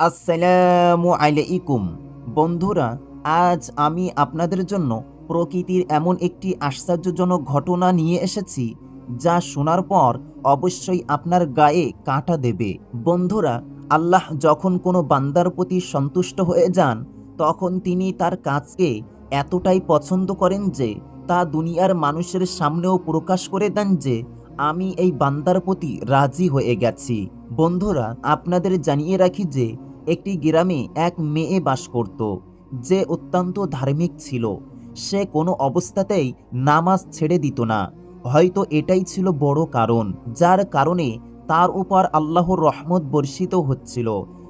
আসসালামু আলাইকুম। বন্ধুরা, আজ আমি আপনাদের জন্য প্রকৃতির এমন একটি আশ্চর্যজনক ঘটনা নিয়ে এসেছি, যা শোনার পর অবশ্যই আপনার গায়ে কাঁটা দেবে। বন্ধুরা, আল্লাহ যখন কোনো বান্দার প্রতি সন্তুষ্ট হয়ে যান, তখন তিনি তার কাজকে এতটাই পছন্দ করেন যে, তা দুনিয়ার মানুষের সামনেও প্রকাশ করে দেন যে, আমি এই বান্দার প্রতি রাজি হয়ে গেছি। বন্ধুরা, আপনাদের জানিয়ে রাখি যে একটি গ্রামে এক মেয়ে বাস করত। যে অত্যন্ত ধার্মিক ছিল। সে কোনো অবস্থাতেই নামাজ ছেড়ে দিত না। হয়তো এটাই ছিল বড় কারণ, যার কারণে তার উপর আল্লাহর রহমত বর্ষিত হচ্ছিল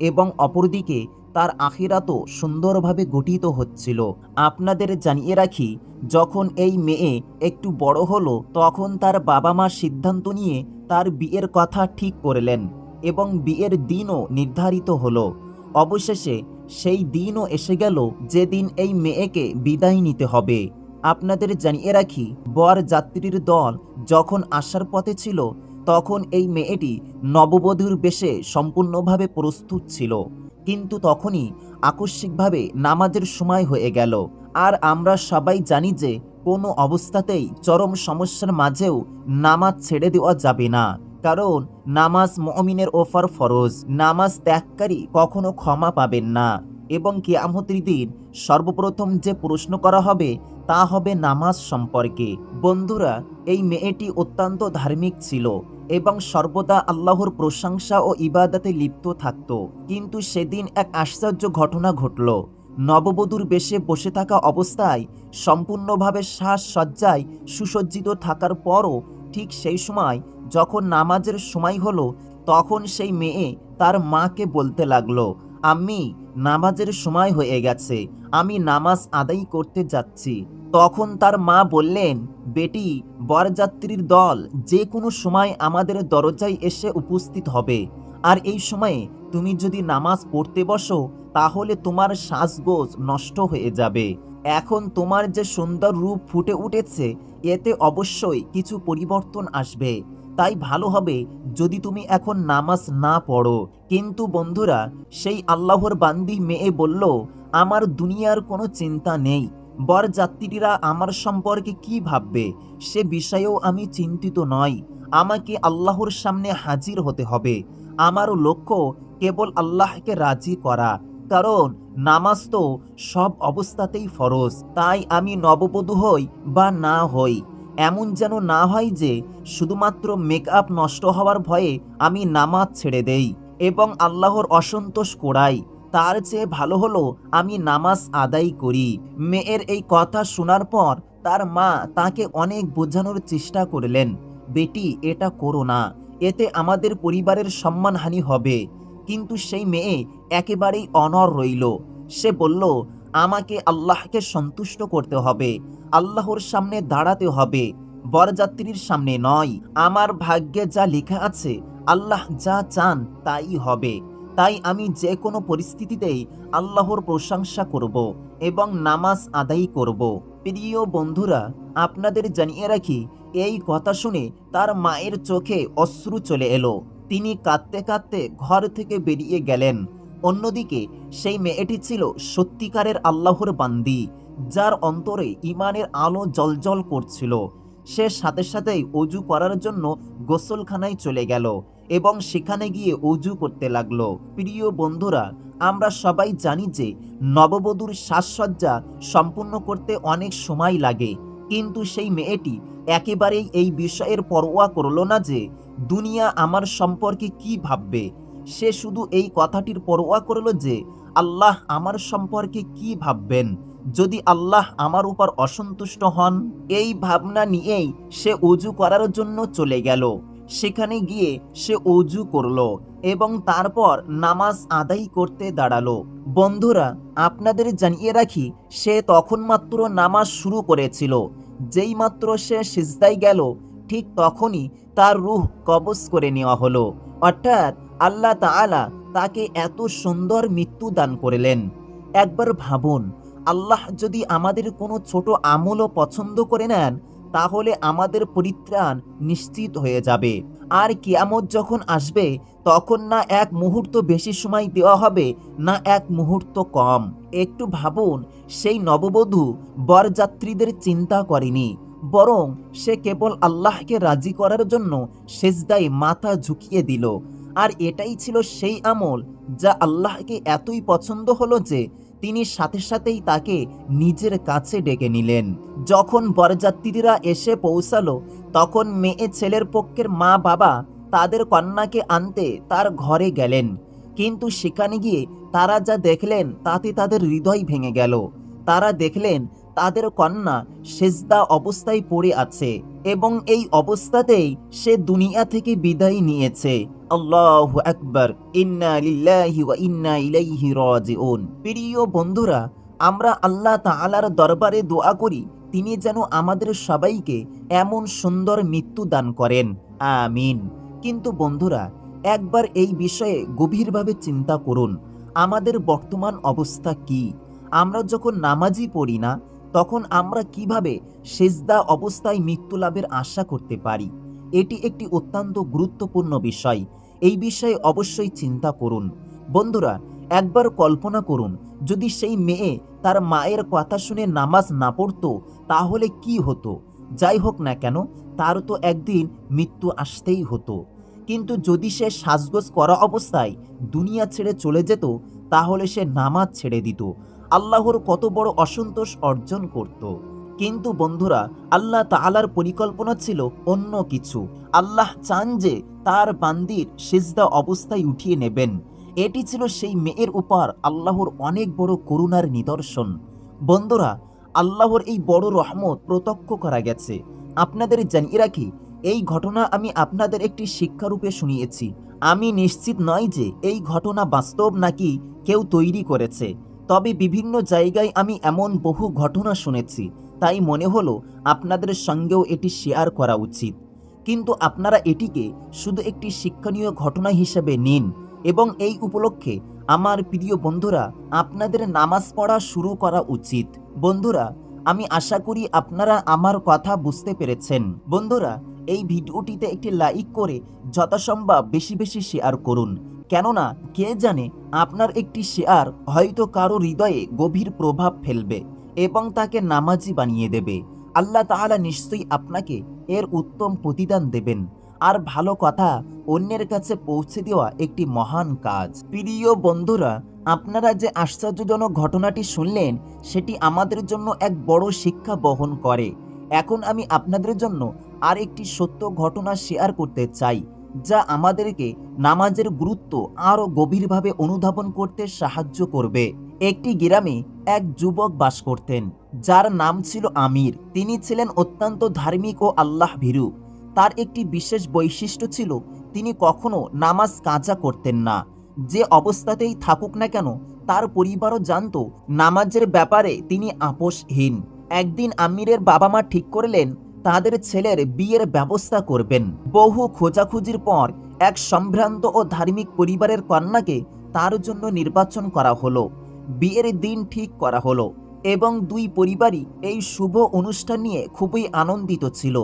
এবং অপরদিকে তার আখিরাতও সুন্দরভাবে গঠিত হচ্ছিল। আপনাদের জানিয়ে রাখি, যখন এই মেয়ে একটু বড় হলো, তখন তার বাবা মা সিদ্ধান্ত নিয়ে তার বিয়ের কথা ঠিক করলেন এবং বিয়ের দিনও নির্ধারিত হলো। অবশেষে সেই দিনও এসে গেল যেদিন এই মেয়েকে বিদায় নিতে হবে। আপনাদের জানিয়ে রাখি, বর যাত্রীর দল যখন আসার পথে ছিল, তখন এই মেয়েটি নববধূর বেশে সম্পূর্ণভাবে প্রস্তুত ছিল। কিন্তু তখনই আকস্মিকভাবে নামাজের সময় হয়ে গেল। আর আমরা সবাই জানি যে কোনো অবস্থাতেই চরম সমস্যার মাঝেও নামাজ ছেড়ে দেওয়া যাবে না। কারণ নামাজ মমিনের ওফার ফরজ। নামাজ ত্যাগকারী কখনো ক্ষমা পাবেন না। এবং কিয়ামতের দিন সর্বপ্রথম যে প্রশ্ন করা হবে, তা হবে নামাজ সম্পর্কে। বন্ধুরা, এই মেয়েটি অত্যন্ত ধার্মিক ছিল এবং সর্বদা আল্লাহর প্রশংসা ও ইবাদাতে লিপ্ত থাকত। কিন্তু সেদিন এক আশ্চর্য ঘটনা ঘটল। নববধূর বেশে বসে থাকা অবস্থায় সম্পূর্ণভাবে শ্বাসসজ্জায় সুসজ্জিত থাকার পরও ঠিক সেই সময় যখন নামাজের সময় হলো, তখন সেই মেয়ে তার মাকে বলতে লাগল আমি নামাজের সময় হয়ে গেছে, আমি নামাজ আদায় করতে যাচ্ছি। তখন তার মা বললেন, বেটি, বরযাত্রীর দল যে কোনো সময় আমাদের দরজায় এসে উপস্থিত হবে। আর এই সময়ে তুমি যদি নামাজ পড়তে বসো, তাহলে তোমার শ্বাসগোজ নষ্ট হয়ে যাবে। এখন তোমার যে সুন্দর রূপ ফুটে উঠেছে, এতে অবশ্যই কিছু পরিবর্তন আসবে। তাই ভালো হবে যদি তুমি এখন নামাজ না পড়ো। কিন্তু বন্ধুরা, সেই আল্লাহর বান্দি মেয়ে বলল, আমার দুনিয়ার কোনো চিন্তা নেই। বরযাত্রীরা আমার সম্পর্কে কি ভাববে? সে বিষয়েও আমি চিন্তিত নই। আমাকে আল্লাহর সামনে হাজির হতে হবে। আমার লক্ষ্য কেবল আল্লাহকে রাজি করা। কারণ নামাজ তো সব অবস্থাতেই ফরজ। তাই আমি নববধূ হই বা না হই। এমন যেন না হয় যে শুধুমাত্র মেকআপ নষ্ট হওয়ার ভয়ে আমি নামাজ ছেড়ে দেই এবং আল্লাহর অসন্তোষ করাই তার চেয়ে ভালো হলো আমি নামাজ আদায় করি। মেয়ের এই কথা শোনার পর তার মা তাকে অনেক বোঝানোর চেষ্টা করলেন, বেটি, এটা করো না। এতে আমাদের পরিবারের সম্মানহানি হবে। কিন্তু সেই মেয়ে একেবারেই অনর রইল। সে বলল আমাকে আল্লাহকে সন্তুষ্ট করতে হবে, আল্লাহর সামনে দাঁড়াতে হবে, বরযাত্রীর সামনে নয়। আমার ভাগ্যে যা লেখা আছে, আল্লাহ যা চান তাই হবে। তাই আমি যে কোনো পরিস্থিতিতেই আল্লাহর প্রশংসা করব এবং নামাজ আদায় করব। প্রিয় বন্ধুরা, আপনাদের জানিয়ে রাখি, এই কথা শুনে তার মায়ের চোখে অশ্রু চলে এলো। তিনি কাঁদতে কাঁদতে ঘর থেকে বেরিয়ে গেলেন। অন্যদিকে, সেই মেয়েটি ছিল সত্যিকারের আল্লাহর বান্দি, যার অন্তরে ইমানের আলো জলজল করছিল। সে সাথে সাথেই অজু করার জন্য গোসলখানায় চলে গেল এবং সেখানে গিয়ে অজু করতে লাগল। প্রিয় বন্ধুরা, আমরা সবাই জানি যে নববধূর সাজসজ্জা সম্পূর্ণ করতে অনেক সময় লাগে, কিন্তু সেই মেয়েটি একেবারেই এই বিষয়ের পরোয়া করল না যে, দুনিয়া আমার সম্পর্কে কি ভাববে? সে শুধু এই কথাটির পরোয়া করল যে, আল্লাহ আমার সম্পর্কে কি ভাববেন? যদি আল্লাহ আমার উপর অসন্তুষ্ট হন, এই ভাবনা নিয়েই সে অজু করার জন্য চলে গেল। সেখানে গিয়ে সে অজু করল এবং তারপর নামাজ আদায় করতে দাঁড়াল। বন্ধুরা, আপনাদের জানিয়ে রাখি, সে তখন মাত্র নামাজ শুরু করেছিল। যেই মাত্র সে সিজদায় গেল ঠিক তখনই তার রুহ কবজ করে নেওয়া হলো। অর্থাৎ আল্লাহ তাআলা তাকে এত সুন্দর মৃত্যু দান করলেন। একবার ভাবুন, আল্লাহ যদি আমাদের কোনো ছোট আমলও পছন্দ করে নেন, তাহলে আমাদের পরিত্রাণ নিশ্চিত হয়ে যাবে। আর কিয়ামত যখন আসবে, তখন না এক মুহূর্ত বেশি সময় দেওয়া হবে, না এক মুহূর্ত কম। একটু ভাবুন, সেই নববধূ বরযাত্রীদের চিন্তা করেনি। বরং সে কেবল আল্লাহকে রাজি করার জন্য সেজদায় মাথা ঝুঁকিয়ে দিল। আর এটাই ছিল সেই আমল যা আল্লাহকে এতই পছন্দ হলো যে তিনি সাথে সাথেই তাকে নিজের কাছে ডেকে নিলেন। যখন বরযাত্রীরা এসে পৌঁছালো, তখন মেয়ে ছেলের পক্ষের মা বাবা তাদের কন্যাকে আনতে তার ঘরে গেলেন। কিন্তু সেখানে গিয়ে তারা যা দেখলেন তাতে তাদের হৃদয় ভেঙে গেল। তারা দেখলেন তাদের কন্যা সেজদা অবস্থায় পড়ে আছে এবং এই অবস্থাতেই সে দুনিয়া থেকে বিদায় নিয়েছে। আল্লাহু আকবার। ইন্না লিল্লাহি ওয়া ইন্না ইলাইহি রাজিউন। প্রিয় বন্ধুরা, আমরা আল্লাহ তাআলার দরবারে দোয়া করি, তিনি যেন আমাদের সবাইকে এমন সুন্দর মৃত্যু দান করেন। আমিন। কিন্তু বন্ধুরা, একবার এই বিষয়ে গভীরভাবে চিন্তা করুন। আমাদের বর্তমান অবস্থা কি? আমরা যখন নামাজি পড়ি না তখন আমরা কীভাবে সেজদা অবস্থায় মৃত্যু লাভের আশা করতে পারি? এটি একটি অত্যন্ত গুরুত্বপূর্ণ বিষয়। এই বিষয়ে অবশ্যই চিন্তা করুন। বন্ধুরা, একবার কল্পনা করুন, যদি সেই মেয়ে তার মায়ের কথা শুনে নামাজ না পড়তো, তাহলে কি হতো? যাই হোক না কেন, তার তো একদিন মৃত্যু আসতেই হতো। কিন্তু যদি সে সাজগোজ করা অবস্থায় দুনিয়া ছেড়ে চলে যেত, তাহলে সে নামাজ ছেড়ে দিত। আল্লাহর কত বড় অসন্তোষ অর্জন করত। কিন্তু বন্ধুরা, আল্লাহ তাআলার পরিকল্পনা ছিল অন্য কিছু। আল্লাহ চান যে তার বান্দির সিজদা অবস্থায় উঠিয়ে নেবেন। এটি ছিল সেই মেয়ের উপর আল্লাহর অনেক বড় করুণার নিদর্শন। বন্ধুরা, আল্লাহর এই বড় রহমত প্রত্যক্ষ করা গেছে। আপনাদের জানিয়ে রাখি, এই ঘটনা আমি আপনাদের একটি শিক্ষারূপে শুনিয়েছি। আমি নিশ্চিত নয় যে এই ঘটনা বাস্তব নাকি কেউ তৈরি করেছে। তবে বিভিন্ন জায়গায় আমি এমন বহু ঘটনা শুনেছি, তাই মনে হলো আপনাদের সঙ্গেও এটি শেয়ার করা উচিত। কিন্তু আপনারা এটিকে শুধু একটি শিক্ষণীয় ঘটনা হিসেবে নিন এবং এই উপলক্ষে আমার প্রিয় বন্ধুরা, আপনাদের নামাজ পড়া শুরু করা উচিত। বন্ধুরা, আমি আশা করি আপনারা আমার কথা বুঝতে পেরেছেন। বন্ধুরা, এই ভিডিওটিতে একটি লাইক করে যথাসম্ভব বেশি বেশি শেয়ার করুন। কেননা, কে জানে, আপনার একটি শেয়ার হয়তো কারও হৃদয়ে গভীর প্রভাব ফেলবে এবং তাকে নামাজি বানিয়ে দেবে। আল্লাহ তাআলা নিশ্চয়ই আপনাকে এর উত্তম প্রতিদান দেবেন। আর ভালো কথা, অন্যের কাছে পৌঁছে দেওয়া একটি মহান কাজ। প্রিয় বন্ধুরা, আপনারা যে আশ্চর্যজনক ঘটনাটি শুনলেন, সেটি আমাদের জন্য এক বড় শিক্ষা বহন করে। এখন আমি আপনাদের জন্য আর একটি সত্য ঘটনা শেয়ার করতে চাই। যা আমাদেরকে নামাজের গুরুত্ব আরও গভীরভাবে অনুধাবন করতে সাহায্য করবে। একটি গ্রামে এক যুবক বাস করতেন, যার নাম ছিল আমির। তিনি ছিলেন অত্যন্ত ধার্মিক ও আল্লাহ ভীরু। তার একটি বিশেষ বৈশিষ্ট্য ছিল, তিনি কখনো নামাজ কাঁচা করতেন না। যে অবস্থাতেই থাকুক না কেন, তার পরিবারও জানত, নামাজের ব্যাপারে তিনি আপোষহীন। একদিন আমিরের বাবা মা ঠিক করলেন তাদের ছেলের বিয়ের ব্যবস্থা করবেন। বহু খোঁজাখুঁজির পর এক সম্ভ্রান্ত ও ধার্মিক পরিবারের কন্যাকে তার জন্য নির্বাচন করা হলো। বিয়ের দিন ঠিক করা হলো এবং দুই পরিবারই এই শুভ অনুষ্ঠান নিয়ে খুবই আনন্দিত ছিল।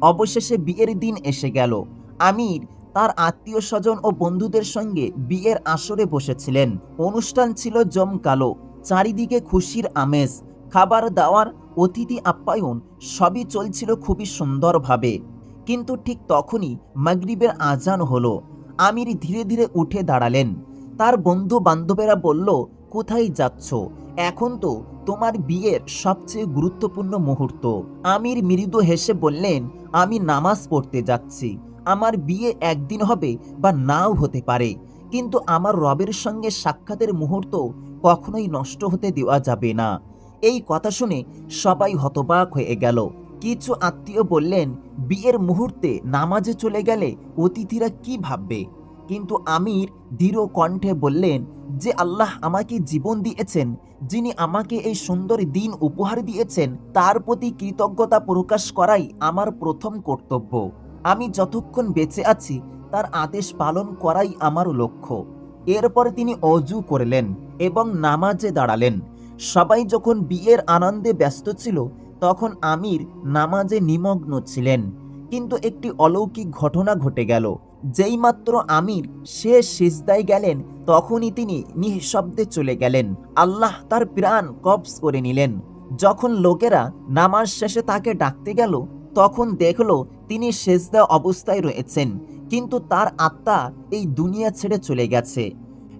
অবশেষে বিয়ের দিন এসে গেল। আমির তার আত্মীয় স্বজন ও বন্ধুদের সঙ্গে বিয়ের আসরে বসেছিলেন। অনুষ্ঠান ছিল জমকালো, চারিদিকে খুশির আমেজ, খাবার দাওয়ার অতিথি আপ্যায়ন সবই চলছিল খুবই সুন্দরভাবে। কিন্তু ঠিক তখনই মাগরিবের আজান হলো। আমির ধীরে ধীরে উঠে দাঁড়ালেন। তার বন্ধু বান্ধবেরা বলল, কোথায় যাচ্ছ? এখন তো তোমার বিয়ের সবচেয়ে গুরুত্বপূর্ণ মুহূর্ত। আমির মৃদু হেসে বললেন, আমি নামাজ পড়তে যাচ্ছি। আমার বিয়ে একদিন হবে বা নাও হতে পারে। কিন্তু আমার রবের সঙ্গে সাক্ষাতের মুহূর্ত কখনোই নষ্ট হতে দেওয়া যাবে না। এই কথা শুনে সবাই হতবাক হয়ে গেল। কিছু আত্মীয় বললেন, বিয়ের মুহূর্তে নামাজে চলে গেলে অতিথিরা কি ভাববে? কিন্তু আমির দৃঢ় কণ্ঠে বললেন, যে আল্লাহ আমাকে জীবন দিয়েছেন, যিনি আমাকে এই সুন্দর দিন উপহার দিয়েছেন, তার প্রতি কৃতজ্ঞতা প্রকাশ করাই আমার প্রথম কর্তব্য। আমি যতক্ষণ বেঁচে আছি, তার আদেশ পালন করাই আমার লক্ষ্য। এরপরে তিনি অজু করলেন এবং নামাজে দাঁড়ালেন। সবাই যখন বিয়ের আনন্দে ব্যস্ত ছিল, তখন আমির নামাজে নিমগ্ন ছিলেন। কিন্তু একটি অলৌকিক ঘটনা ঘটে গেল। যেইমাত্র আমির শেষ সিজদায় গেলেন, তখনই তিনি নিঃশব্দে চলে গেলেন। আল্লাহ তার প্রাণ কবজ করে নিলেন। যখন লোকেরা নামাজ শেষে তাকে ডাকতে গেল, তখন দেখল তিনি সেজদা অবস্থায় রয়েছেন। কিন্তু তার আত্মা এই দুনিয়া ছেড়ে চলে গেছে।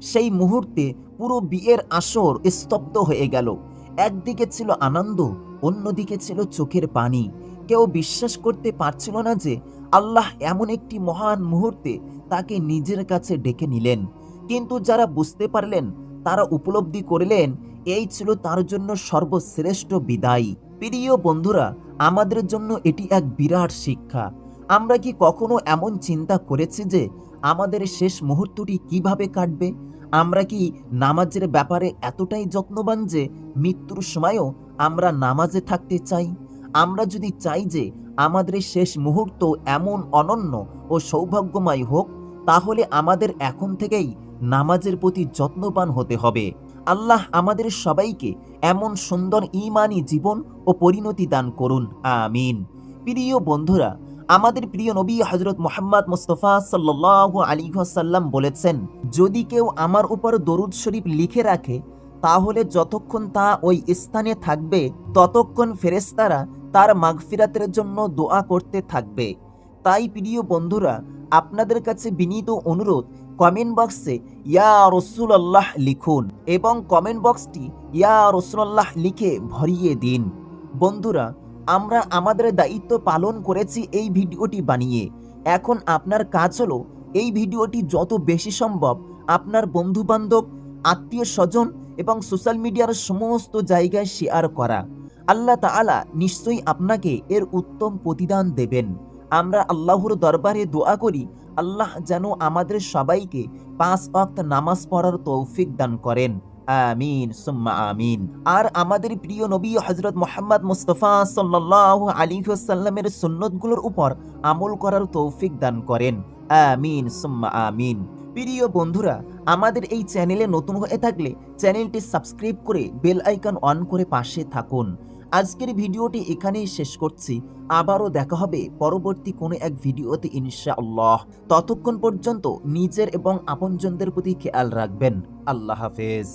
সেই মুহূর্তে পুরো বিয়ের আসর স্তব্ধ হয়ে গেল। একদিকে ছিল আনন্দ, অন্যদিকে ছিল চোখের পানি। কেউ বিশ্বাস করতে পারছিল না যে আল্লাহ এমন একটি মহান মুহূর্তে তাকে নিজের কাছে ডেকে নিলেন। কিন্তু যারা বুঝতে পারলেন, তারা উপলব্ধি করলেন, এই ছিল তার জন্য সর্বশ্রেষ্ঠ বিদায়। প্রিয় বন্ধুরা, আমাদের জন্য এটি এক বিরাট শিক্ষা। আমরা কি কখনো এমন চিন্তা করেছি যে আমাদের শেষ মুহূর্তটি কীভাবে কাটবে? আমরা কি নামাজের ব্যাপারে এতটাই যত্নবান যে মৃত্যুর সময়ও আমরা নামাজে থাকতে চাই? আমরা যদি চাই যে আমাদের শেষ মুহূর্ত এমন অনন্য ও সৌভাগ্যময় হোক, তাহলে আমাদের এখন থেকেই নামাজের প্রতি যত্নবান হতে হবে। আল্লাহ আমাদের সবাইকে এমন সুন্দর ইমানি জীবন ও পরিণতি দান করুন। আমিন। প্রিয় বন্ধুরা আমাদের প্রিয় নবী হজরত মোহাম্মদ মুস্তফা সাল্লাহ আলী সাল্লাম বলেছেন, যদি কেউ আমার উপর দরুদ শরীফ লিখে রাখে, তাহলে যতক্ষণ তা ওই স্থানে থাকবে, ততক্ষণ ফেরেস্তারা তার মাগফিরাতের জন্য দোয়া করতে থাকবে। তাই প্রিয় বন্ধুরা, আপনাদের কাছে বিনীত অনুরোধ, কমেন্ট বক্সে ইয়া রসুল্লাহ লিখুন এবং কমেন্ট বক্সটি ইয়া রসুল্লাহ লিখে ভরিয়ে দিন। বন্ধুরা আমরা আমাদের দায়িত্ব পালন করেছি এই ভিডিওটি বানিয়ে। এখন আপনার কাজ হলো এই ভিডিওটি যত বেশি সম্ভব আপনার বন্ধু বান্ধব আত্মীয় স্বজন এবং সোশ্যাল মিডিয়ার সমস্ত জায়গায় শেয়ার করা। আল্লাহ তাআলা নিশ্চয়ই আপনাকে এর উত্তম প্রতিদান দেবেন। আমরা আল্লাহর দরবারে দোয়া করি, আল্লাহ যেন আমাদের সবাইকে পাঁচ ওয়াক্ত নামাজ পড়ার তৌফিক দান করেন। আমিন, সুম্মা আমিন। আর আমাদের প্রিয় নবী হজরত মোহাম্মদ মুস্তফা সাল্লাহ আলী সাল্লামের সুন্নতগুলোর উপর আমল করার তৌফিক দান করেন। আমিন, সুম্মা আমিন। প্রিয় বন্ধুরা, আমাদের এই চ্যানেলে নতুন হয়ে থাকলে চ্যানেলটি সাবস্ক্রাইব করে বেল আইকন অন করে পাশে থাকুন। আজকের ভিডিওটি এখানেই শেষ করছি। আবারও দেখা হবে পরবর্তী কোনো এক ভিডিওতে ইনশা আল্লাহ ততক্ষণ পর্যন্ত নিজের এবং আপনজনদের প্রতি খেয়াল রাখবেন। আল্লাহ হাফেজ।